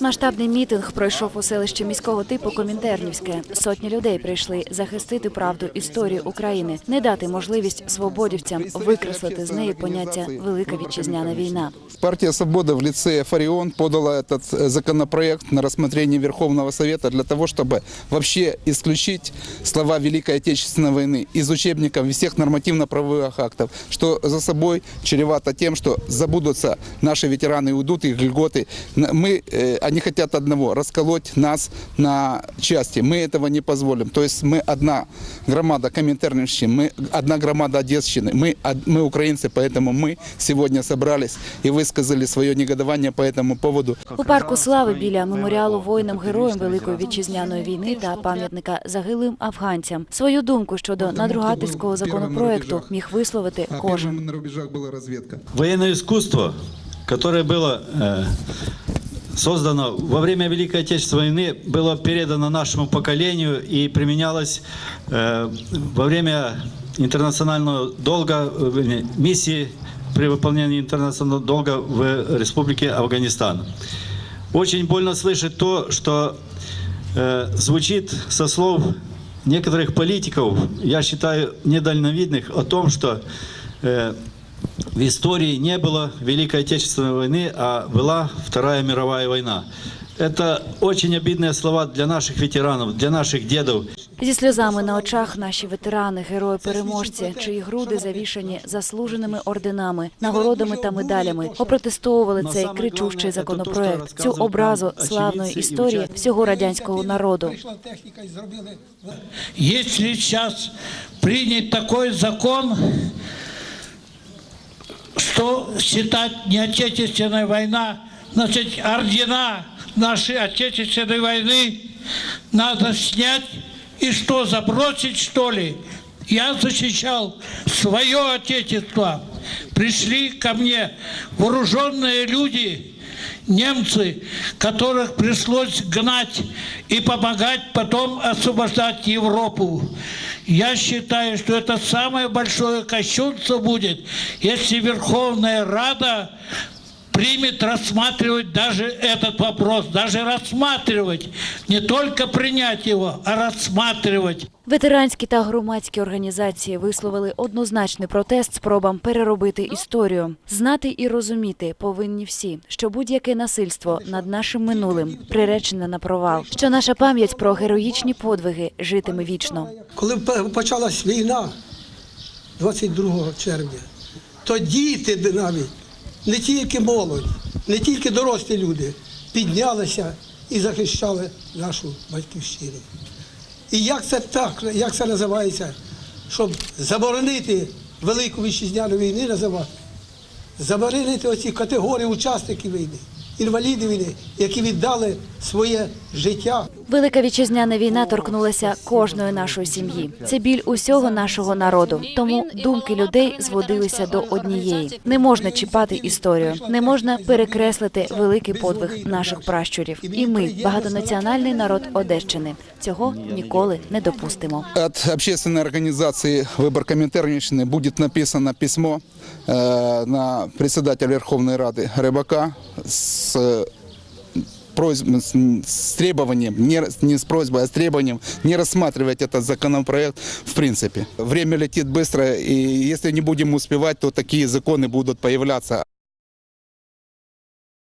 Масштабний мітинг пройшов у селищі міського типу Комінтернівське. Сотні людей прийшли захистити правду історії України, не дати можливість свободівцям викреслити з неї поняття Велика вітчизняна війна. Партия «Свобода» в лице «Фарион» подала этот э, законопроект на рассмотрение Верховного Совета для того, чтобы вообще исключить слова Великой Отечественной войны из учебников и всех нормативно-правовых актов, что за собой чревато тем, что забудутся наши ветераны и уйдут их льготы. Н- Мы, э, они хотят одного – расколоть нас на части. Мы этого не позволим. То есть мы одна громада Коминтерновщины, мы одна громада Одесщины, мы, од- мы украинцы, поэтому мы сегодня собрались и высказали свое негодование по этому поводу. У парку слави біля меморіалу воїнам-героям Великої вітчизняної війни та пам'ятника загиблим афганцям свою думку щодо надругательського законопроекту міг висловити кожен. на рубежах была разведка. создано во время Великой Отечественной войны, было передано нашему поколению и применялось э, во время интернационального долга, э, миссии при выполнении интернационального долга в Республике Афганистан. Очень больно слышать то, что э, звучит со слов некоторых политиков, я считаю, недальновидных, о том, что э, в истории не было Великой Отечественной войны, а была Вторая мировая война. Это очень обидные слова для наших ветеранов, для наших дедов. Зі сльозами на очах наші ветерани, герої-переможці, чиї груди завішані заслуженими орденами, нагородами та медалями, опротестовували цей кричущий законопроект, цю образу славної історії всього радянського народу. Если сейчас принят такой закон, Что считать не Отечественная война, значит, ордена нашей Отечественной войны надо снять и что, забросить что ли? Я защищал свое Отечество. Пришли ко мне вооруженные люди, немцы, которых пришлось гнать и помогать потом освобождать Европу. Я считаю, что это самое большое кощунство будет, если Верховная Рада примет рассматривать даже этот вопрос, даже рассматривать, не только принять его, а рассматривать. Ветеранські та громадські організації висловили однозначний протест спробам переробити історію. Знати і розуміти повинні всі, що будь-яке насильство над нашим минулим приречене на провал, що наша пам'ять про героїчні подвиги житиме вічно. Коли почалась війна 22 червня, то діти навіть, не тільки молодь, не тільки дорослі люди, піднялися і захищали нашу батьківщину. І як це так, як це називається, щоб заборонити Велику вітчизняну війни називати, заборонити оці категорії учасників війни, інвалідів війни, які віддали своє життя Велика вітчизняна війна торкнулася кожної нашої сім'ї. Це біль усього нашого народу. Тому думки людей зводилися до однієї: не можна чіпати історію, не можна перекреслити великий подвиг наших пращурів. І ми, багатонаціональний народ Одещини, цього ніколи не допустимо. От общественной организации «Выбор Коминтерничны» будет написано письмо э, на председателя Верховной Рады Рыбака с э, просьб- с, с требованием, не, рас- не с просьбой, а с требованием не рассматривать этот законопроект в принципе. Время летит быстро, и если не будем успевать, то такие законы будут появляться.